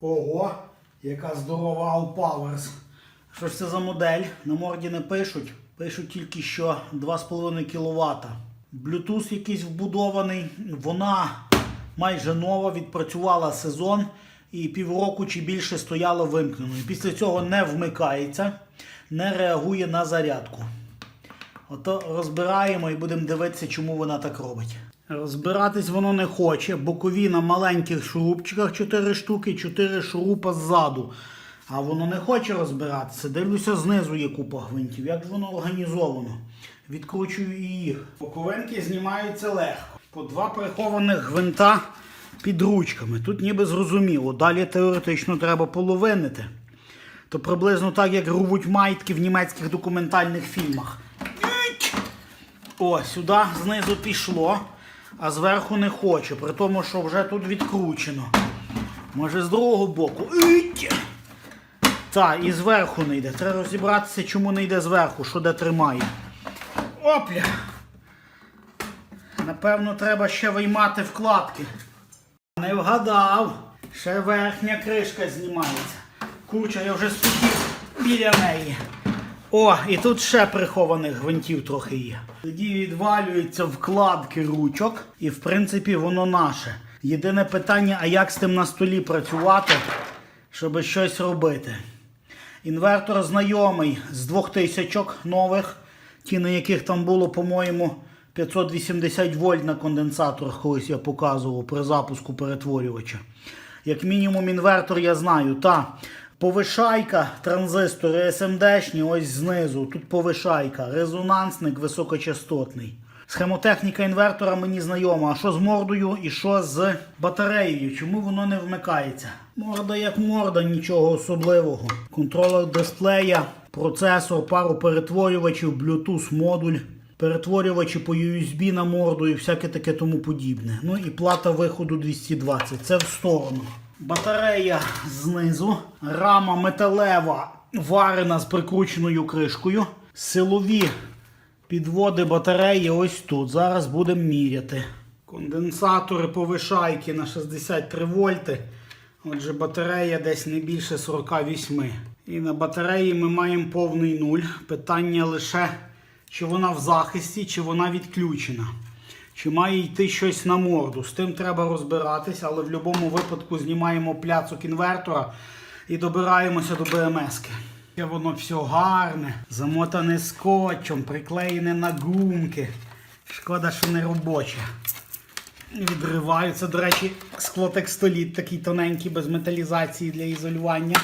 Ого, яка здорова All Powers. Що ж це за модель? На морді не пишуть. Пишуть тільки що 2,5 кВт. Bluetooth якийсь вбудований. Вона майже нова, відпрацювала сезон і півроку чи більше стояла вимкненою. Після цього не вмикається, не реагує на зарядку. Ото розбираємо і будемо дивитися, чому вона так робить. Розбиратись воно не хоче. Бокові на маленьких шурупчиках 4 штуки, 4 шурупа ззаду. А воно не хоче розбиратися. Дивлюся, знизу є купа гвинтів. Як воно організовано? Відкручую і їх. Боковинки знімаються легко. По два прихованих гвинта під ручками. Тут ніби зрозуміло. Далі теоретично треба половинити. То приблизно так, як рвуть майтки в німецьких документальних фільмах. О, сюди знизу пішло, а зверху не хоче, при тому, що вже тут відкручено. Може з другого боку. Так, і зверху не йде. Треба розібратися, чому не йде зверху, що де тримає. Опля! Напевно, треба ще виймати вкладки. Не вгадав. Ще верхня кришка знімається. Куча, я вже стуків біля неї. О, і тут ще прихованих гвинтів трохи є. Тоді відвалюються вкладки ручок, і в принципі воно наше. Єдине питання, а як з тим на столі працювати, щоб щось робити. Інвертор знайомий з 2000 нових, ті, на яких там було, по-моєму, 580 вольт на конденсаторах, колись я показував при запуску перетворювача. Як мінімум, інвертор я знаю. Та повишайка, транзистори SMD-шні, ось знизу. Тут повишайка, резонансник високочастотний. Схемотехніка інвертора мені знайома. А що з мордою і що з батареєю? Чому воно не вмикається? Морда як морда, нічого особливого. Контролер дисплея, процесор, пару перетворювачів, Bluetooth модуль, перетворювачі по USB на морду і всяке таке тому подібне. Ну і плата виходу 220. Це в сторону. Батарея знизу, рама металева, варена з прикрученою кришкою. Силові підводи батареї ось тут. Зараз будемо міряти. Конденсатори повишайки на 63 вольти. Отже, батарея десь не більше 48. І на батареї ми маємо повний нуль. Питання лише, чи вона в захисті, чи вона відключена. Чи має йти щось на морду. З тим треба розбиратись, але в будь-якому випадку знімаємо пляцок інвертора і добираємося до БМСки. Воно все гарне, замотане скотчем, приклеєне на гумки. Шкода, що не робоче. Відриваються, до речі, склотекстоліт такий тоненький, без металізації для ізолювання.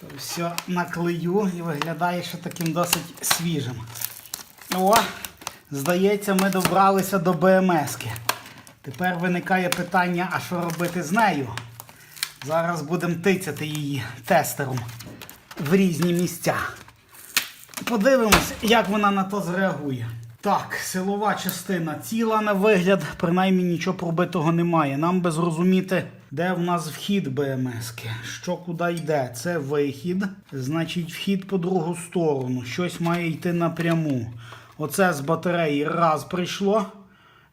То все наклею і виглядає ще таким досить свіжим. О, здається, ми добралися до БМСки. Тепер виникає питання, а що робити з нею? Зараз будемо тицяти її тестером в різні місця. Подивимось, як вона на то зреагує. Так, силова частина ціла на вигляд, принаймні нічого пробитого немає. Нам би зрозуміти, де в нас вхід БМСки, що куди йде. Це вихід, значить вхід по другу сторону. Щось має йти напряму. Оце з батареї раз прийшло.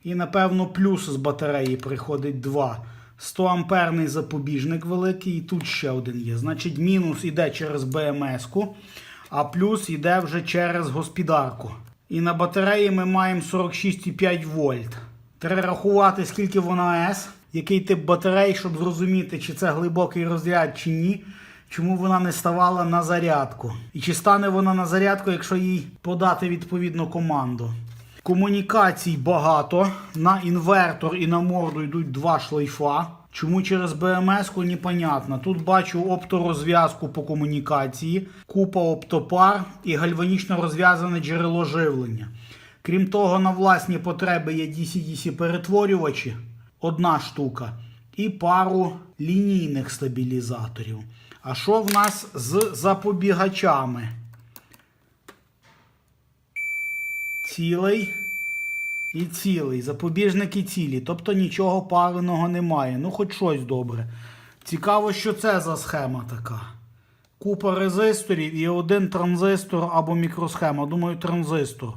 І, напевно, плюс з батареї приходить два. 100 амперний запобіжник великий, і тут ще один є. Значить, мінус іде через БМС-ку, а плюс іде вже через господарку. І на батареї ми маємо 46,5 вольт. Треба рахувати, скільки вона С, який тип батарей, щоб зрозуміти, чи це глибокий розряд, чи ні. Чому вона не ставала на зарядку? І чи стане вона на зарядку, якщо їй подати відповідну команду? Комунікацій багато. На інвертор і на морду йдуть два шлейфа. Чому через БМС-ку непонятно. Тут бачу опторозв'язку по комунікації, купа оптопар і гальванічно розв'язане джерело живлення. Крім того, на власні потреби є DC-DC перетворювачі, одна штука, і пару лінійних стабілізаторів. А що в нас з запобігачами? Цілий і цілий. Запобіжники цілі. Тобто нічого паленого немає. Ну, хоч щось добре. Цікаво, що це за схема така. Купа резисторів і один транзистор або мікросхема. Думаю, транзистор.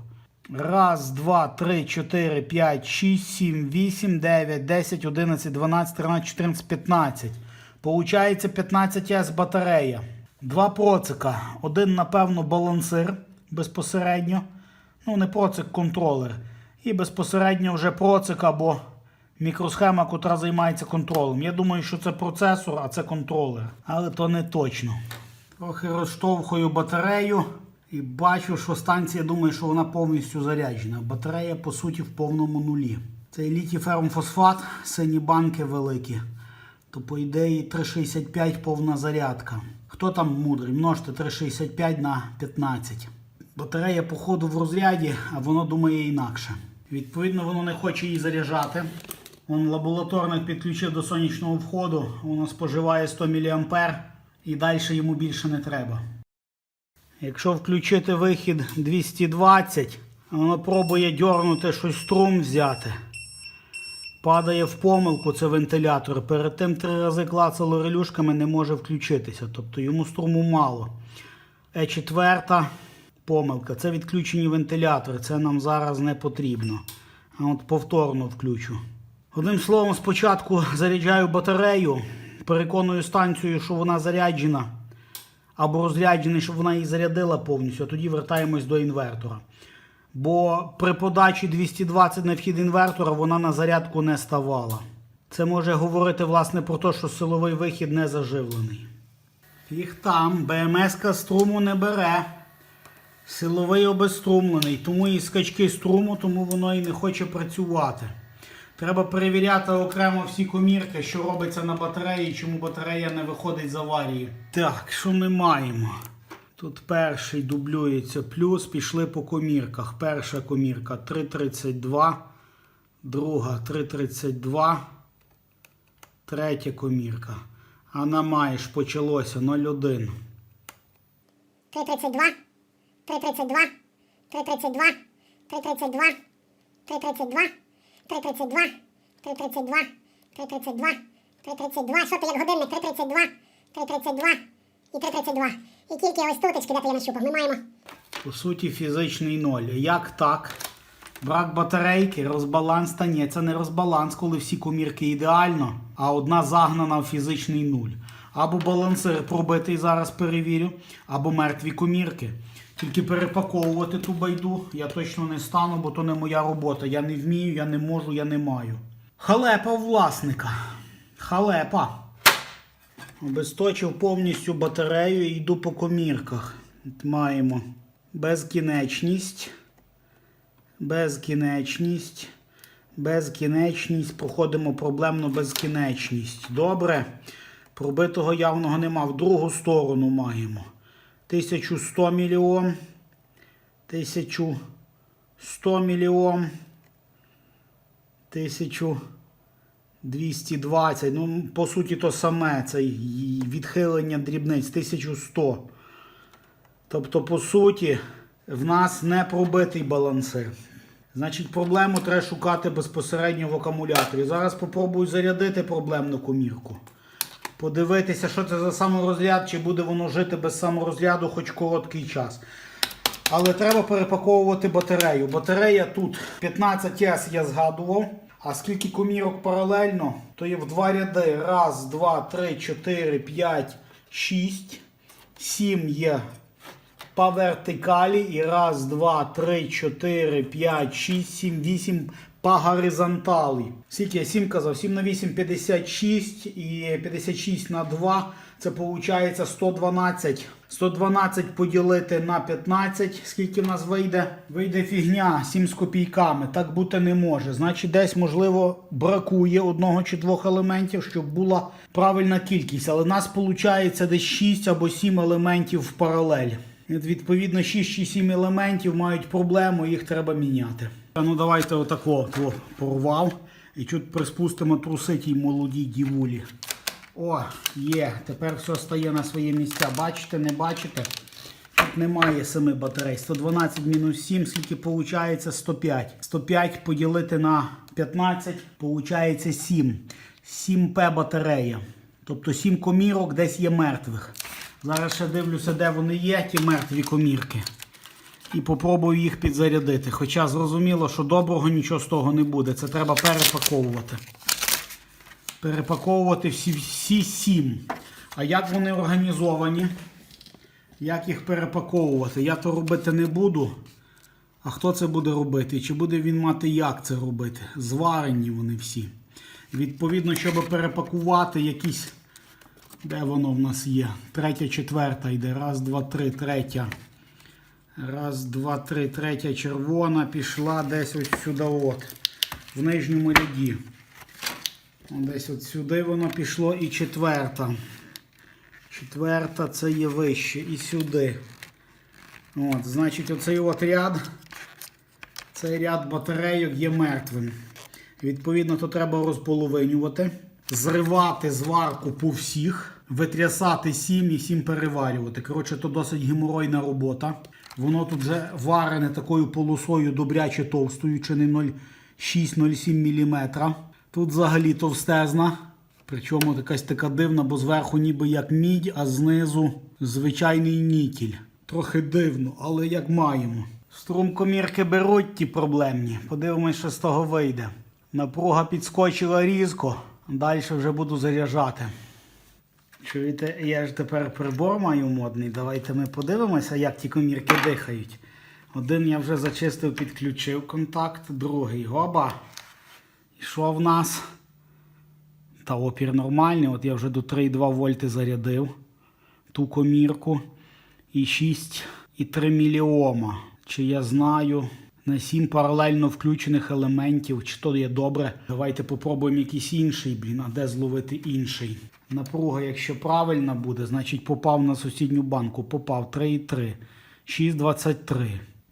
Раз, два, три, чотири, п'ять, шість, сім, вісім, дев'ять, десять, одинадцять, дванадцять, тринадцять, чотирнадцять, п'ятнадцять. Получається 15С батарея. Два процика. Один, напевно, балансир безпосередньо. Ну, не процик, контролер. І безпосередньо вже процик або мікросхема, котра займається контролем. Я думаю, що це процесор, а це контролер. Але то не точно. Трохи розштовхую батарею і бачу, що станція думає, що вона повністю заряджена. Батарея, по суті, в повному нулі. Це літій фермфосфат, сині банки великі. То, по ідеї, 3,65 повна зарядка. Хто там мудрий? Множте 3,65 на 15. Батарея, походу, в розряді, а воно думає інакше. Відповідно, воно не хоче її заряджати. Вон лабораторник підключив до сонячного входу, воно споживає 100 мА і далі йому більше не треба. Якщо включити вихід 220, воно пробує дьорнути щось струм взяти. Падає в помилку, це вентилятор. Перед тим три рази клацало релюшками, не може включитися. Тобто йому струму мало. Е четверта помилка. Це відключені вентилятори. Це нам зараз не потрібно. А от повторно включу. Одним словом, спочатку заряджаю батарею, переконую станцію, що вона заряджена, або розряджений, щоб вона її зарядила повністю, а тоді вертаємось до інвертора. Бо при подачі 220 на вхід інвертора вона на зарядку не ставала. Це може говорити власне про те, що силовий вихід не заживлений. Фіг там, БМС струму не бере. Силовий обезструмлений, тому і скачки струму, тому воно і не хоче працювати. Треба перевіряти окремо всі комірки, що робиться на батареї, чому батарея не виходить з аварії. Так, що ми маємо? Тут перший дублюється плюс, пішли по комірках. Перша комірка 3,32, друга 3,32, третя комірка. А на маєш почалося 0,1. 332, 332, 332, 332, 332, 332, 332, 332, 332, що ти як годинник, 332, 332 і 332. І тільки ось туточки, де ти я нащупав, ми маємо. По суті, фізичний ноль. Як так? Брак батарейки, розбаланс та ні, це не розбаланс, коли всі комірки ідеально, а одна загнана в фізичний нуль. Або балансир пробитий, зараз перевірю, або мертві комірки. Тільки перепаковувати ту байду я точно не стану, бо то не моя робота. Я не вмію, я не можу, я не маю. Халепа власника. Халепа. Обесточив повністю батарею і йду по комірках. От маємо безкінечність, безкінечність, безкінечність. Проходимо проблемну безкінечність. Добре. Пробитого явного нема. В другу сторону маємо. 1100 мільйон. 1100 мільйон. 1000. 220, ну, по суті, то саме, це відхилення дрібниць 1100. Тобто, по суті, в нас не пробитий балансир. Значить, проблему треба шукати безпосередньо в акумуляторі. Зараз спробую зарядити проблемну комірку. Подивитися, що це за саморозряд, чи буде воно жити без саморозряду хоч короткий час. Але треба перепаковувати батарею. Батарея тут 15С я згадував. А скільки комірок паралельно, то є в два ряди. Раз, два, три, чотири, п'ять, шість. Сім є по вертикалі. І раз, два, три, чотири, п'ять, шість, сім, вісім по горизонталі. Скільки я 7 казав? 7 на 8 56 і 56 на 2. Це виходить 112. 112 поділити на 15. Скільки в нас вийде? Вийде фігня 7 з копійками. Так бути не може. Значить, десь, можливо, бракує одного чи двох елементів, щоб була правильна кількість. Але в нас виходить десь 6 або 7 елементів в паралель. Відповідно, 6 чи 7 елементів мають проблему, їх треба міняти. Ну давайте отако порвав. І чуть приспустимо труси тій молодій дівулі. О, є. Тепер все стає на свої місця. Бачите, не бачите? Тут немає 7 батарей. 112 мінус 7, скільки виходить? 105. 105 поділити на 15, виходить 7. 7П батарея. Тобто 7 комірок десь є мертвих. Зараз ще дивлюся, де вони є, ті мертві комірки. І попробую їх підзарядити. Хоча зрозуміло, що доброго нічого з того не буде. Це треба перепаковувати. Перепаковувати всі, всі сім. А як вони організовані? Як їх перепаковувати? Я то робити не буду. А хто це буде робити? Чи буде він мати як це робити? Зварені вони всі. Відповідно, щоб перепакувати якісь. Де воно в нас є? Третя, четверта йде. Раз, два, три, третя. Раз, два, три, третя червона пішла десь ось сюди от. В нижньому ряді. Десь от сюди воно пішло і четверта. Четверта це є вище і сюди. От, значить, оцей от ряд, цей ряд батарейок є мертвим. Відповідно, то треба розполовинювати, зривати зварку по всіх, витрясати сім і сім переварювати. Коротше, то досить геморойна робота. Воно тут вже варене такою полосою добряче товстою, чи не 0,6-0,7 мм. Тут взагалі товстезна. Причому якась така дивна, бо зверху ніби як мідь, а знизу звичайний нікель. Трохи дивно, але як маємо. Струмкомірки беруть ті проблемні. Подивимось, що з того вийде. Напруга підскочила різко, далі вже буду заряджати. Чуєте, я ж тепер прибор маю модний. Давайте ми подивимося, як ті комірки дихають. Один я вже зачистив, підключив контакт, другий гоба. І що в нас? Та опір нормальний. От я вже до 3,2 вольти зарядив ту комірку. І 6,3 міліома. Чи я знаю на 7 паралельно включених елементів, чи то є добре. Давайте попробуємо якийсь інший, блін, а де зловити інший. Напруга, якщо правильна буде, значить попав на сусідню банку. Попав 3,3, 6,23.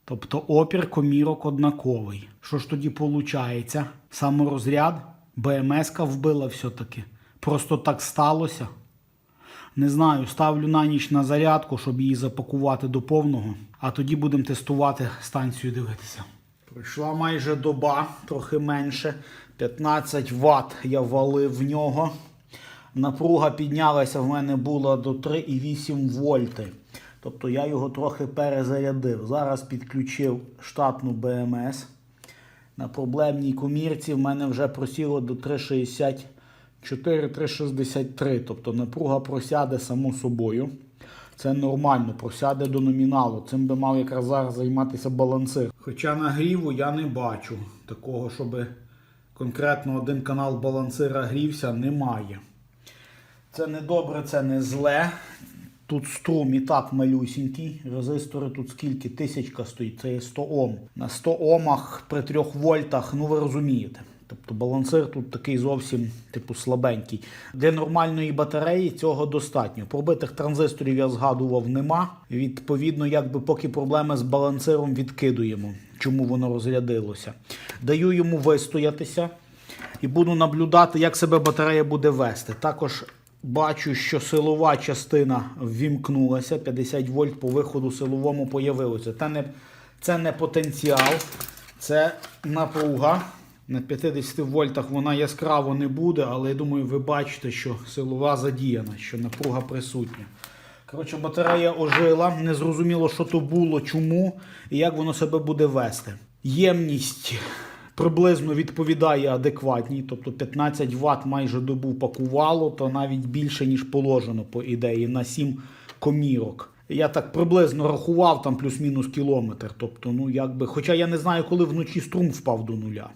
Тобто опір комірок однаковий. Що ж тоді виходить? Саморозряд, БМС-ка вбила все-таки. Просто так сталося. Не знаю, ставлю на ніч на зарядку, щоб її запакувати до повного. А тоді будемо тестувати станцію дивитися. Пройшла майже доба, трохи менше. 15 Вт я валив в нього. Напруга піднялася в мене була до 3,8 вольти. Тобто я його трохи перезарядив. Зараз підключив штатну БМС. На проблемній комірці в мене вже просіло до 3,64-3,63. Тобто напруга просяде само собою. Це нормально, просяде до номіналу. Цим би мав якраз зараз займатися балансир. Хоча нагріву я не бачу. Такого, щоб конкретно один канал балансира грівся, немає. Це не добре, це не зле. Тут струм і так малюсінький. Резистори тут скільки? Тисячка стоїть, це є 100 Ом. На 100 Омах при 3 вольтах, ну ви розумієте. Тобто балансир тут такий зовсім типу слабенький. Для нормальної батареї цього достатньо. Пробитих транзисторів я згадував нема. Відповідно, якби поки проблеми з балансиром відкидуємо, чому воно розрядилося. Даю йому вистоятися і буду наблюдати, як себе батарея буде вести. Також бачу, що силова частина ввімкнулася. 50 вольт по виходу силовому появилося. Це не, це не потенціал, це напруга. На 50 вольтах вона яскраво не буде, але я думаю, ви бачите, що силова задіяна, що напруга присутня. Коротше, батарея ожила, не зрозуміло, що то було, чому і як воно себе буде вести. Ємність приблизно відповідає адекватній, тобто 15 Вт майже добу пакувало, то навіть більше, ніж положено, по ідеї, на 7 комірок. Я так приблизно рахував там плюс-мінус кілометр. Тобто, ну якби, хоча я не знаю, коли вночі струм впав до нуля.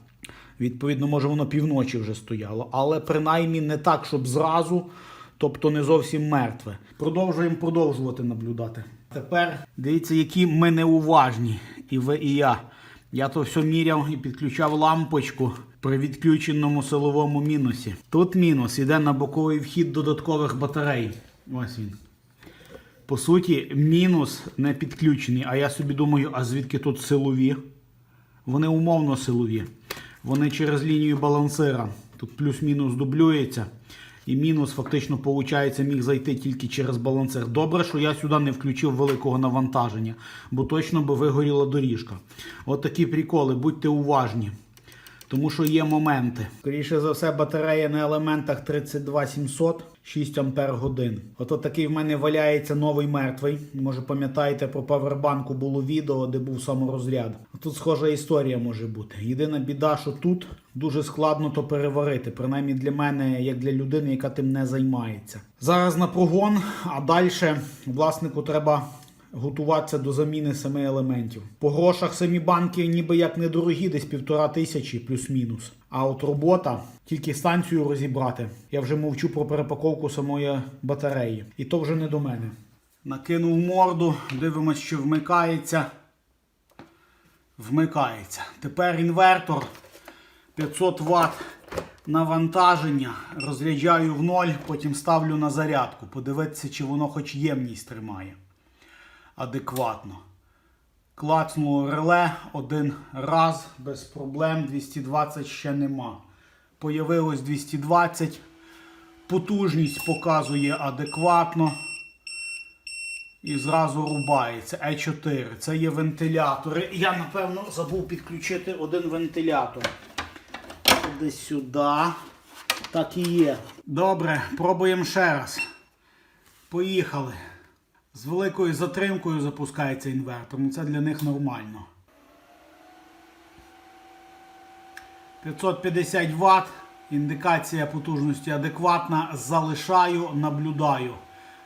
Відповідно, може воно півночі вже стояло, але принаймні не так, щоб зразу, тобто не зовсім мертве. Продовжуємо продовжувати наблюдати. Тепер дивіться, які ми неуважні, і ви, і я. Я то все міряв і підключав лампочку при відключеному силовому мінусі. Тут мінус іде на боковий вхід додаткових батарей. Ось він. По суті, мінус не підключений. А я собі думаю, а звідки тут силові? Вони умовно силові. Вони через лінію балансира. Тут плюс-мінус дублюється. І мінус фактично, виходить, міг зайти тільки через балансир. Добре, що я сюди не включив великого навантаження, бо точно би вигоріла доріжка. От приколи, будьте уважні. Тому що є моменти. Скоріше за все, батарея на елементах 32700, 6 ампер годин. Ото такий в мене валяється новий мертвий. Може пам'ятаєте, про павербанку було відео, де був саморозряд. Тут схожа історія може бути. Єдина біда, що тут дуже складно то переварити, принаймні для мене, як для людини, яка тим не займається. Зараз на прогон, а далі власнику треба готуватися до заміни семи елементів. По грошах самі банки ніби як недорогі, десь півтора тисячі плюс-мінус. А от робота тільки станцію розібрати. Я вже мовчу про перепаковку самої батареї. І то вже не до мене. Накинув морду, дивимось, що вмикається. Вмикається. Тепер інвертор 500 Вт навантаження. Розряджаю в ноль, потім ставлю на зарядку. Подивитися, чи воно хоч ємність тримає адекватно. Клацнуло реле один раз без проблем. 220 ще нема. Появилось 220. Потужність показує адекватно. І зразу рубається. Е4. Це є вентилятори. Я, напевно, забув підключити один вентилятор. Десь сюди. Так і є. Добре, пробуємо ще раз. Поїхали. З великою затримкою запускається інвертор. Ну, Це для них нормально. 550 Вт. Індикація потужності адекватна. Залишаю, наблюдаю.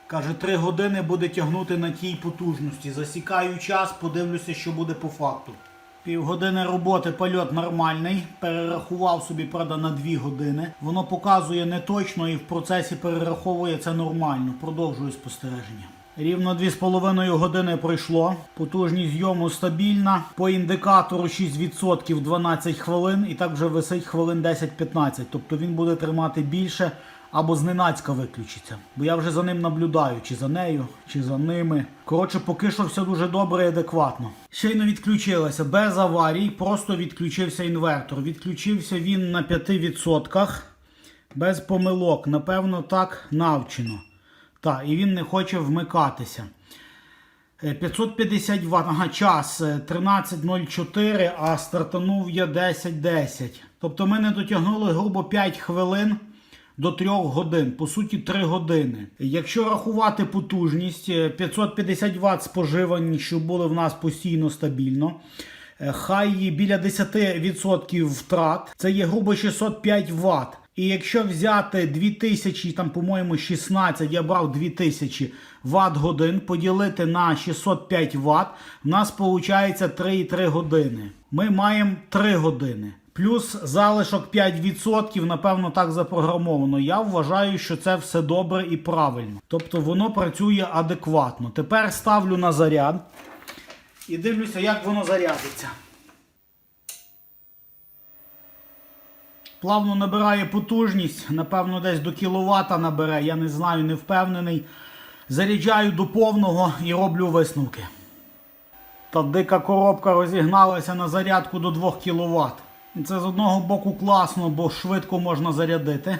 Каже, 3 години буде тягнути на тій потужності. Засікаю час, подивлюся, що буде по факту. Півгодини роботи польот нормальний. Перерахував собі, правда, на 2 години. Воно показує не точно і в процесі перераховує це нормально. Продовжую спостереження. Рівно 2,5 години пройшло. Потужність зйому стабільна. По індикатору 6% 12 хвилин, і так вже висить хвилин 10-15. Тобто він буде тримати більше або зненацька виключиться. Бо я вже за ним наблюдаю, чи за нею, чи за ними. Коротше, поки що все дуже добре і адекватно. Щойно відключилося без аварій, просто відключився інвертор. Відключився він на 5%, без помилок. Напевно, так навчено. Так, і він не хоче вмикатися. Е, 550 Вт, ага, час е, 13.04, а стартанув я 10.10. Тобто ми не дотягнули грубо 5 хвилин до 3 годин, по суті 3 години. Якщо рахувати потужність, е, 550 Вт споживані, що були в нас постійно стабільно. Е, Хай біля 10% втрат, це є грубо 605 Вт. І якщо взяти 2000, там, по-моєму, 16, я брав 2000 Вт годин, поділити на 605 Вт, в нас виходить 3,3 години. Ми маємо 3 години. Плюс залишок 5%, напевно, так запрограмовано. Я вважаю, що це все добре і правильно. Тобто воно працює адекватно. Тепер ставлю на заряд і дивлюся, як воно зарядиться. Плавно набирає потужність, напевно, десь до кіловата набере, я не знаю, не впевнений. Заряджаю до повного і роблю висновки. Та дика коробка розігналася на зарядку до 2 кВт. Це з одного боку класно, бо швидко можна зарядити.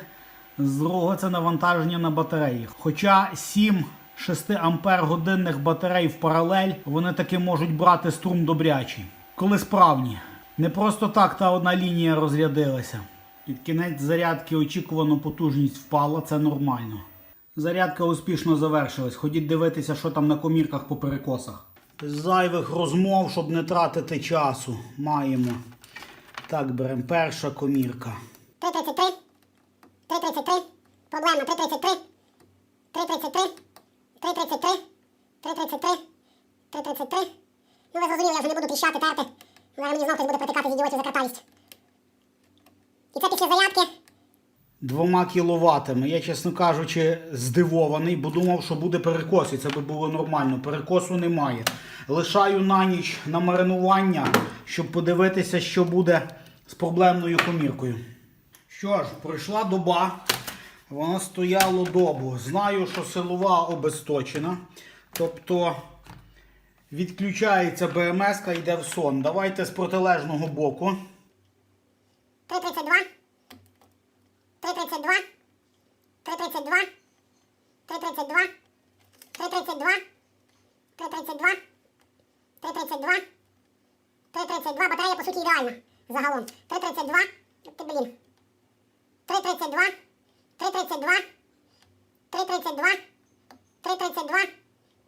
З другого це навантаження на батареї. Хоча 7 6 ампер годинних батарей в паралель, вони таки можуть брати струм добрячий. Коли справні. Не просто так та одна лінія розрядилася. Під кінець зарядки очікувано потужність впала, це нормально. Зарядка успішно завершилась. Ходіть дивитися, що там на комірках по перекосах. Зайвих розмов, щоб не тратити часу. Маємо. Так, беремо перша комірка. 333, 333, проблема 333, 333, 333, 333, 333. Ну ви зрозуміли, я вже не буду тріщати, терти. Зараз мені знов хтось буде протикати з ідіотів за картавість. І це після зарядки. Двома кіловатами. Я, чесно кажучи, здивований, бо думав, що буде перекос, і це би було нормально. Перекосу немає. Лишаю на ніч на маринування, щоб подивитися, що буде з проблемною коміркою. Що ж, пройшла доба. Воно стояло добу. Знаю, що силова обесточена. Тобто відключається БМС, йде в сон. Давайте з протилежного боку. 332, 332, 332, 332, 332, 332, 332, 332, батарея по суті ідеальна. Загалом. 332. Ти, блін. 332. 332. 332. 332.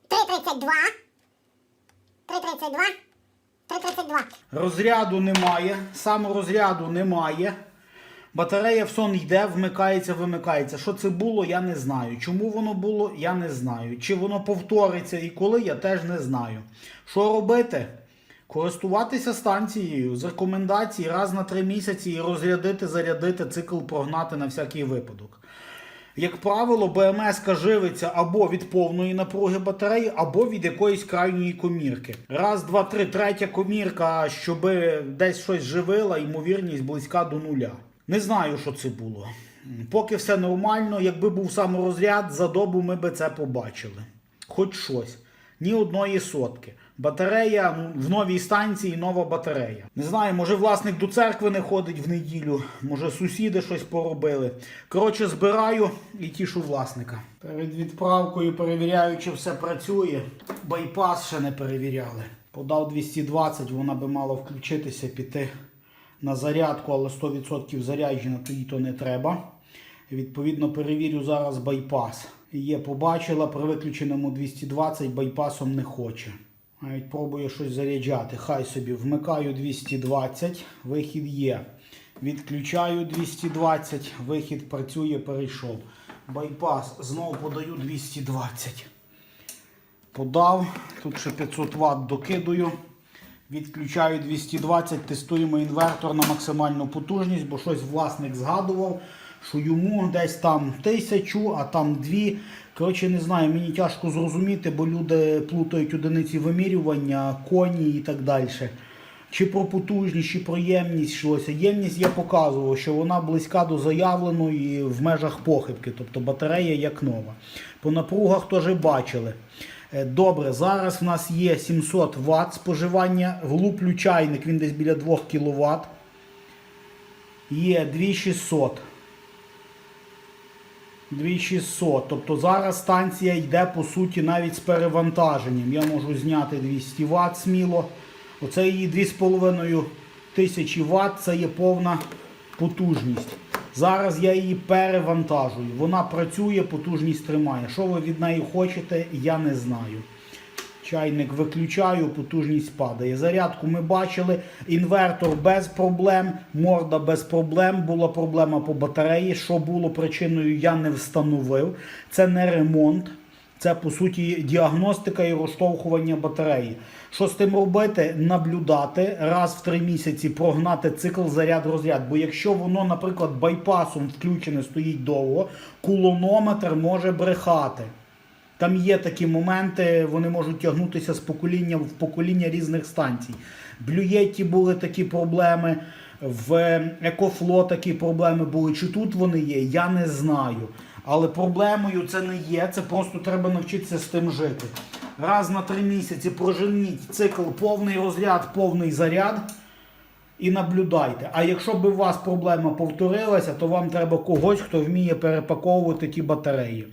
332. 332. 332. Розряду немає, саморозряду немає. Батарея в сон йде, вмикається, вимикається. Що це було, я не знаю. Чому воно було, я не знаю. Чи воно повториться і коли, я теж не знаю. Що робити? Користуватися станцією з рекомендацій раз на три місяці і розрядити, зарядити, цикл прогнати на всякий випадок. Як правило, БМС живиться або від повної напруги батареї, або від якоїсь крайньої комірки. Раз, два, три, третя комірка, щоб десь щось живила, ймовірність близька до нуля. Не знаю, що це було. Поки все нормально, якби був саморозряд, за добу ми би це побачили. Хоч щось. Ні одної сотки. Батарея в новій станції нова батарея. Не знаю, може власник до церкви не ходить в неділю, може сусіди щось поробили. Коротше, збираю і тішу власника. Перед відправкою перевіряю, чи все працює. Байпас ще не перевіряли. Подав 220, вона би мала включитися, піти на зарядку, але 100% заряджена, тоді то не треба. Відповідно, перевірю зараз байпас. Є, побачила, при виключеному 220 байпасом не хоче. Навіть пробую щось заряджати. Хай собі вмикаю 220, вихід є. Відключаю 220, вихід працює, перейшов. Байпас знову подаю 220. Подав. Тут ще 500 Вт докидую. Відключаю 220, тестуємо інвертор на максимальну потужність, бо щось власник згадував, що йому десь там тисячу, а там дві. Коротше, не знаю, мені тяжко зрозуміти, бо люди плутають одиниці вимірювання, коні і так далі. Чи про потужність, чи про ємність щось. Ємність я показував, що вона близька до заявленої в межах похибки, тобто батарея як нова. По напругах теж бачили. Е, Добре, зараз в нас є 700 Вт споживання. Влуплю чайник, він десь біля 2 кВт. Є 2600. 2600. Тобто зараз станція йде по суті навіть з перевантаженням. Я можу зняти 200 Вт сміло. Оце її 2,5 тисячі Вт, це є повна потужність. Зараз я її перевантажую. Вона працює, потужність тримає. Що ви від неї хочете, я не знаю. Чайник виключаю, потужність падає. Зарядку ми бачили. Інвертор без проблем, морда без проблем. Була проблема по батареї. Що було причиною, я не встановив. Це не ремонт. Це по суті діагностика і розштовхування батареї. Що з тим робити? Наблюдати раз в три місяці прогнати цикл заряд-розряд. Бо якщо воно, наприклад, байпасом включене стоїть довго, кулонометр може брехати. Там є такі моменти, вони можуть тягнутися з покоління в покоління різних станцій. В Блюєтті були такі проблеми, в Екофло такі проблеми були. Чи тут вони є, я не знаю. Але проблемою це не є, це просто треба навчитися з тим жити. Раз на три місяці проженіть цикл повний розряд, повний заряд і наблюдайте. А якщо б у вас проблема повторилася, то вам треба когось, хто вміє перепаковувати ті батареї.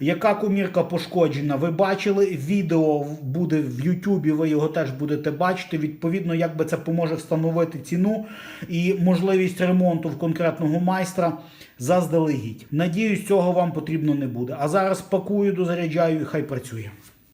Яка комірка пошкоджена? Ви бачили, відео буде в Ютубі, ви його теж будете бачити. Відповідно, як би це поможе встановити ціну і можливість ремонту в конкретного майстра заздалегідь. Надіюсь, цього вам потрібно не буде. А зараз пакую, дозаряджаю і хай працює.